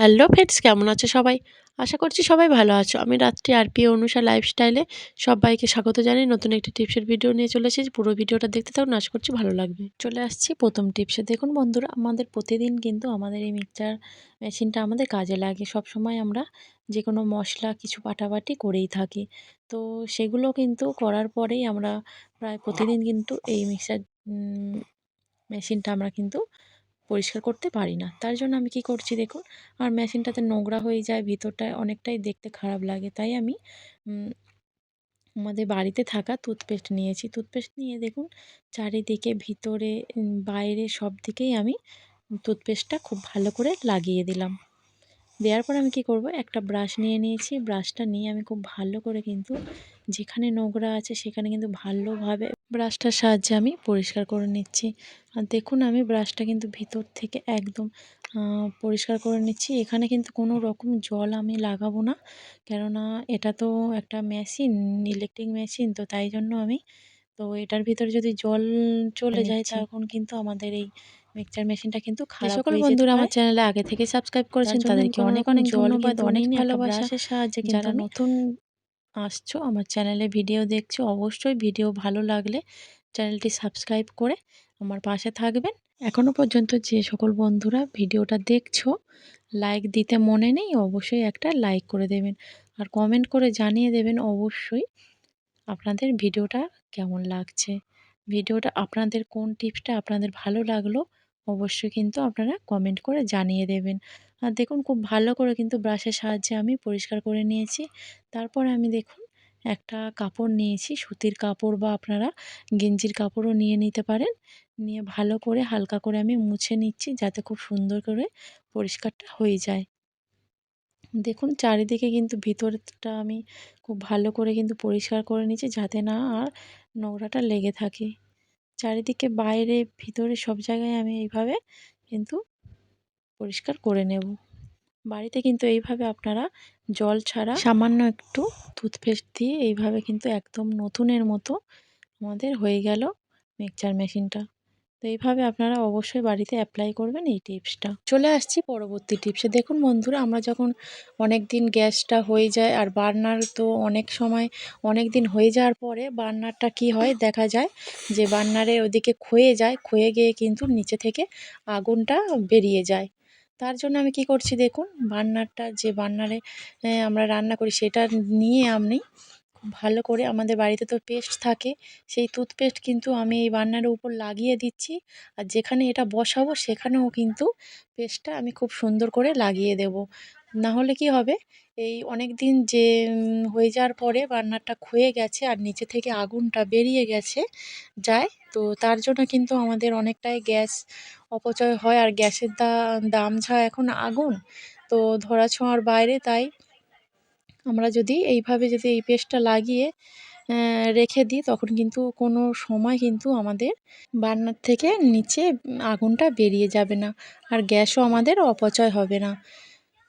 Hello friends কেমন আছো সবাই? আশা করছি সবাই ভালো আছো। আমি রাত্রি আর পি অনুষা লাইফস্টাইলে সবাইকে স্বাগত জানাই। নতুন একটি টিপসের ভিডিও নিয়ে চলে এসেছি। পুরো ভিডিওটা দেখতে থাকুন, আশা করছি ভালো লাগবে। চলে আসছি প্রথম টিপসে দেখুন বন্ধুরা, আমাদের প্রতিদিন কিন্তু আমাদের এই মিক্সচার মেশিনটা আমাদের কাজে লাগে। সব সময় আমরা যে কোনো মশলা, কিছু পাটাপাটি করেই থাকি। তো সেগুলো কিন্তু করার পরেই আমরা প্রায় প্রতিদিন কিন্তু এই মিক্সার মেশিনটা আমরা কিন্তু পরিষ্কার করতে পারি না। তার জন্য আমি কি করছি দেখুন আর মেশিনটাতে নোংরা হয়ে যায়, ভিতরটায় অনেকটাই দেখতে খারাপ লাগে। তাই আমি আমাদের বাড়িতে থাকা টুথপেস্ট নিয়েছি। টুথপেস্ট নিয়ে দেখুন, চারিদিকে, ভিতরে বাইরে সব দিকেই আমি টুথপেস্টটা খুব ভালো করে লাগিয়ে দিলাম। দেওয়ার পর আমি কি করব? একটা ব্রাশ নিয়ে নিয়েছি। ব্রাশটা নিয়ে আমি খুব ভালো করে কিন্তু যেখানে নোংরা আছে সেখানে কিন্তু ভালোভাবে ব্রাশটার সাহায্যে আমি পরিষ্কার করে নিচ্ছি। আর দেখুন আমি ব্রাশটা কিন্তু ভিতর থেকে একদম পরিষ্কার করে নিচ্ছি। এখানে কিন্তু কোনো রকম জল আমি লাগাবো না। কেননা এটা তো একটা মেশিন ইলেকট্রিক মেশিন তো তাই জন্য আমি তো এটার ভিতরে যদি জল চলে যায় তখন কিন্তু আমাদের এই মিক্সচার মেশিনটা কিন্তু খারাপ সকল বন্ধুরা আমার চ্যানেলে আগে থেকে সাবস্ক্রাইব করেছেন তাদেরকে অনেক অনেক ধন্যবাদ অনেক ভালোবাসার সাহায্যে যারা নতুন আসছো আমার চ্যানেলে ভিডিও দেখছ অবশ্যই ভিডিও ভালো লাগলে চ্যানেলটি সাবস্ক্রাইব করে আমার পাশে থাকবেন। এখনও পর্যন্ত যে সকল বন্ধুরা ভিডিওটা দেখছ লাইক দিতে মনে নেই অবশ্যই একটা লাইক করে দেবেন। আর কমেন্ট করে জানিয়ে দেবেন অবশ্যই আপনাদের ভিডিওটা কেমন লাগছে। ভিডিওটা আপনাদের কোন টিপসটা আপনাদের ভালো লাগল অবশ্যই কিন্তু আপনারা কমেন্ট করে জানিয়ে দেবেন। আর দেখুন খুব ভালো করে কিন্তু ব্রাশের সাহায্যে আমি পরিষ্কার করে নিয়েছি। তারপরে আমি দেখুন একটা কাপড় নিয়েছি, সুতির কাপড় বা আপনারা গেঞ্জির কাপড়ও নিয়ে নিতে পারেন। নিয়ে ভালো করে হালকা করে আমি মুছে নিচ্ছি যাতে খুব সুন্দর করে পরিষ্কারটা হয়ে যায়। দেখুন চারিদিকে কিন্তু ভিতরটা আমি খুব ভালো করে কিন্তু পরিষ্কার করে নিচ্ছি যাতে না আর নোংরাটা লেগে থাকে। চারিদিকে বাইরে, ভিতরে সব জায়গায় আমি এইভাবে কিন্তু পরিষ্কার করে নেব। বাড়িতে কিন্তু এইভাবে আপনারা জল ছাড়া সামান্য একটু টুথপেস্ট দিয়ে এইভাবে কিন্তু একদম নতুনের মতো আমাদের হয়ে গেল মিক্সচার মেশিনটা। তো এইভাবে আপনারা অবশ্যই বাড়িতে অ্যাপ্লাই করবেন এই টিপসটা চলে আসছি পরবর্তী টিপসে দেখুন বন্ধুরা, আমরা যখন অনেক দিন গ্যাসটা হয়ে যায় আর বার্নার তো অনেক সময় অনেক দিন হয়ে যাওয়ার পরে বার্নারটা কি হয়? দেখা যায় যে বার্নারে ওদিকে ক্ষয়ে যায়, ক্ষয়ে গিয়ে কিন্তু নিচে থেকে আগুনটা বেরিয়ে যায়। তার জন্য আমি কি করছি দেখুন, বার্নারটা যে বার্নারে আমরা রান্না করি সেটা নিয়ে আমি ভালো করে আমাদের বাড়িতে তো পেস্ট থাকে, সেই টুথপেস্ট কিন্তু আমি এই বার্নারের উপর লাগিয়ে দিচ্ছি। আর যেখানে এটা বসাবো সেখানেও কিন্তু পেস্টটা আমি খুব সুন্দর করে লাগিয়ে দেব। না হলে কি হবে, এই অনেক দিন যে হয়ে যাওয়ার পরে বার্নারটা ক্ষয়ে গেছে আর নিচে থেকে আগুনটা বেরিয়ে গেছে যায়, তো তার জন্য কিন্তু আমাদের অনেকটাই গ্যাস অপচয় হয়। আর গ্যাসের দা, দাম যা এখন আগুন, তো ধরা ছোঁয়ার বাইরে তাই আমরা যদি এইভাবে যদি এই পেস্টটা লাগিয়ে রেখে দিই, তখন কিন্তু কোনো সময় কিন্তু আমাদের বান্নার থেকে নিচে আগুনটা বেরিয়ে যাবে না। আর গ্যাসও আমাদের অপচয় হবে না।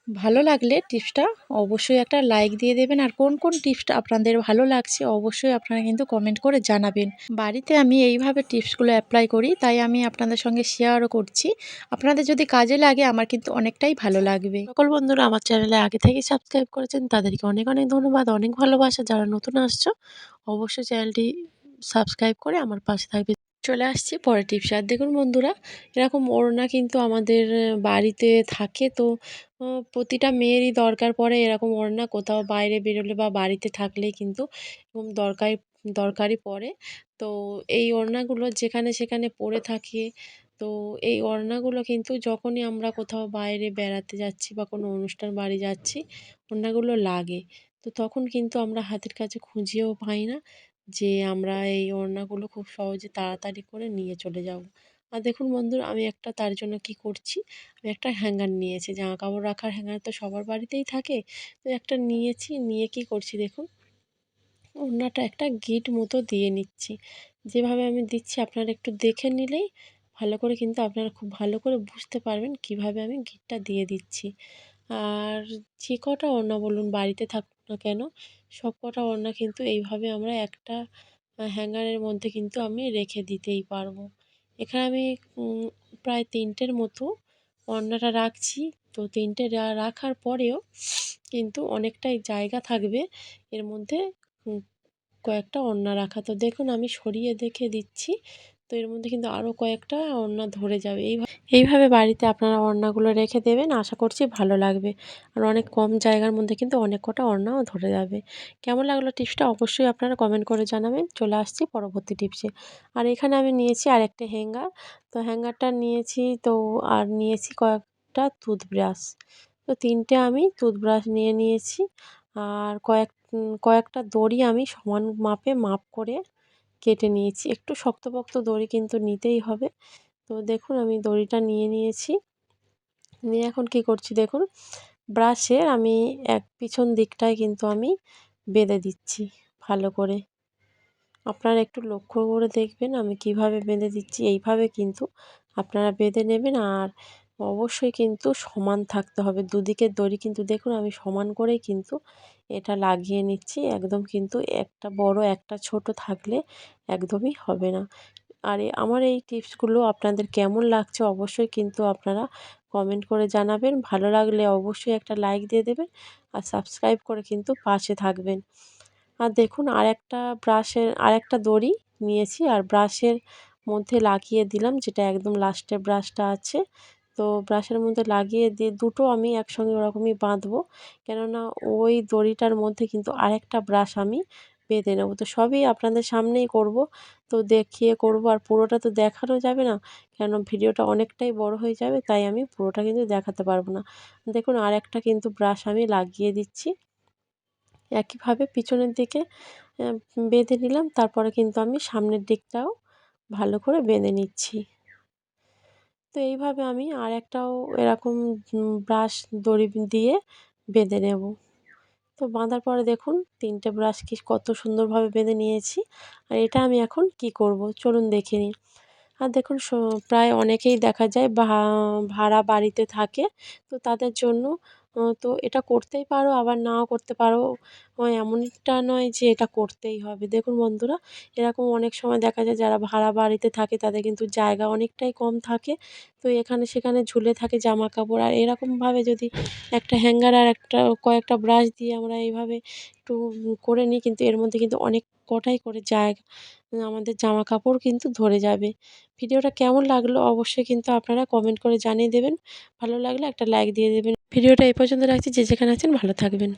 ভালো লাগলে টিপসটা অবশ্যই একটা লাইক দিয়ে দেবেন। আর কোন কোন টিপসটা আপনাদের ভালো লাগছে অবশ্যই আপনারা কিন্তু কমেন্ট করে জানাবেন। বাড়িতে আমি এইভাবে টিপসগুলো অ্যাপ্লাই করি, তাই আমি আপনাদের সঙ্গে শেয়ারও করছি। আপনাদের যদি কাজে লাগে, আমার কিন্তু অনেকটাই ভালো লাগবে। সকল বন্ধুরা আমার চ্যানেলে আগে থেকেই সাবস্ক্রাইব করেছেন, তাদেরকে অনেক অনেক ধন্যবাদ। অনেক ভালোবাসা। যারা নতুন আসছো, অবশ্যই চ্যানেলটি সাবস্ক্রাইব করে আমার পাশে থাকবে। চলে আসছি পরের টিপস আর দেখুন বন্ধুরা, এরকম ওড়না কিন্তু আমাদের বাড়িতে থাকে তো প্রতিটা মেয়েরই দরকার পড়ে এরকম ওড়না, কোথাও বাইরে বেরোলে বা বাড়িতে থাকলেই কিন্তু এরকম দরকার দরকারই পড়ে। তো এই ওড়নাগুলো যেখানে সেখানে পড়ে থাকে, তো এই ওড়নাগুলো কিন্তু যখনই আমরা কোথাও বাইরে বেড়াতে যাচ্ছি বা কোনো অনুষ্ঠান বাড়ি যাচ্ছি, ওড়নাগুলো লাগে। তো তখন কিন্তু আমরা হাতের কাছে খুঁজেও পাই না। যে আমরা এই ওড়নাগুলো খুব সহজে তাড়াতাড়ি করে নিয়ে চলে যাব। আর দেখুন বন্ধুরা, আমি একটা তার জন্য কি করছি? আমি একটা হ্যাঙ্গার নিয়েছি। জামা কাপড় রাখার হ্যাঙ্গার তো সবার বাড়িতেই থাকে। তো একটা নিয়েছি, নিয়ে কি করছি দেখুন? ওড়নাটা একটা গিট মতো দিয়ে নিচ্ছি। যেভাবে আমি দিচ্ছি আপনারা একটু দেখে নিলেই ভালো করে কিন্তু আপনারা খুব ভালো করে বুঝতে পারবেন কীভাবে আমি গিটটা দিয়ে দিচ্ছি। আর যে কটা ওড়না বলুন বাড়িতে থাকুক না কেন, সব কটা ওড়না কিন্তু এইভাবে আমরা একটা হ্যাঙ্গারের মধ্যে কিন্তু আমি রেখে দিতেই পারব। এখানে আমি প্রায় তিনটের মতো ওড়নাটা রাখছি। তো তিনটে রাখার পরেও কিন্তু অনেকটাই জায়গা থাকবে। এর মধ্যে কয়েকটা ওড়না রাখা। তো দেখুন আমি সরিয়ে দেখে দিচ্ছি। তো এর মধ্যে কিন্তু আরও কয়েকটা ওড়না ধরে যাবে। এইভাবে এইভাবে বাড়িতে আপনারা ওড়নাগুলো রেখে দেবেন, আশা করছি ভালো লাগবে। আর অনেক কম জায়গার মধ্যে কিন্তু অনেক কটা ওড়নাও ধরে যাবে। কেমন লাগল টিপসটা অবশ্যই আপনারা কমেন্ট করে জানাবেন। চলে আসছি পরবর্তী টিপসে। আর এখানে আমি নিয়েছি আরেকটা হ্যাঙ্গার। তো হ্যাঙ্গারটা নিয়েছি তো, আর নিয়েছি কয়েকটা টুথব্রাশ। তো তিনটে আমি টুথব্রাশ নিয়ে নিয়েছি। আর কয়েক, কয়েকটা দড়ি আমি সমান মাপে মাপ করে কেটে নিয়েছি। একটু শক্তপোক্ত দড়ি কিন্তু নিতেই হবে। তো দেখুন, আমি দড়িটা নিয়ে নিয়েছি। নিয়ে এখন কি করছি দেখুন, ব্রাশের আমি এক পিছন দিকটায় কিন্তু আমি বেঁধে দিচ্ছি ভালো করে। আপনারা একটু লক্ষ্য করে দেখবেন আমি কীভাবে বেঁধে দিচ্ছি। এইভাবে কিন্তু আপনারা বেঁধে নেবেন আর অবশ্যই কিন্তু সমান থাকতে হবে। দুদিকের দড়ি কিন্তু দেখুন আমি সমান করেই কিন্তু এটা লাগিয়ে নিচ্ছি। একদম কিন্তু একটা বড়, একটা ছোট থাকলে একদমই হবে না। আর আমার এই টিপসগুলো আপনাদের কেমন লাগছে অবশ্যই কিন্তু আপনারা কমেন্ট করে জানাবেন। ভালো লাগলে অবশ্যই একটা লাইক দিয়ে দেবেন আর সাবস্ক্রাইব করে কিন্তু পাশে থাকবেন। আর দেখুন আর একটা ব্রাশের আর একটা দড়ি নিয়েছি আর ব্রাশের মধ্যে লাগিয়ে দিলাম যেটা একদম লাস্টের ব্রাশটা আছে। তো ব্রাশের মধ্যে লাগিয়ে দিয়ে দুটো আমি একসঙ্গে ওরকমই বাঁধবো। কেননা ওই দড়িটার মধ্যে কিন্তু আরেকটা ব্রাশ আমি বেঁধে নেব। তো সবই আপনাদের সামনেই করব। তো দেখিয়ে করব আর পুরোটা তো দেখানো যাবে না কেন ভিডিওটা অনেকটাই বড় হয়ে যাবে, তাই আমি পুরোটা কিন্তু দেখাতে পারব না। দেখুন আর একটা কিন্তু ব্রাশ আমি লাগিয়ে দিচ্ছি। একইভাবে পিছনের দিকে বেঁধে নিলাম। তারপরে কিন্তু আমি সামনের দিকটাও ভালো করে বেঁধে নিচ্ছি। তো এইভাবে আমি আর একটাও এরকম ব্রাশ দড়ি দিয়ে বেঁধে নেব। তো বাঁধার পরে দেখুন তিনটে ব্রাশ কি কত সুন্দরভাবে বেঁধে নিয়েছি। আর এটা আমি এখন কি করব? চলুন দেখে নিই। আর দেখুন প্রায় অনেকেই দেখা যায় ভাড়া বাড়িতে থাকে। তো তাদের জন্য তো এটা করতেই পারো, আবার নাও করতে পারো। এমনটা নয় যে এটা করতেই হবে। দেখুন বন্ধুরা, এরকম অনেক সময় দেখা যায় যারা ভাড়া বাড়িতে থাকে, তাদের কিন্তু জায়গা অনেকটাই কম থাকে। তো এখানে সেখানে ঝুলে থাকে জামা কাপড় আর এরকমভাবে যদি একটা হ্যাঙ্গার আর একটা কয়েকটা ব্রাশ দিয়ে আমরা এইভাবে একটু করে নিই, কিন্তু এর মধ্যে কিন্তু অনেক কটাই করে জায়গা, আমাদের জামা কাপড় কিন্তু ধরে যাবে। ভিডিওটা কেমন লাগল অবশ্যই কিন্তু আপনারা কমেন্ট করে জানিয়ে দেবেন। ভালো লাগলে একটা লাইক দিয়ে দেবেন। ভিডিওটা এই পর্যন্ত রাখছি। যে যেখানে আছেন ভালো থাকবেন।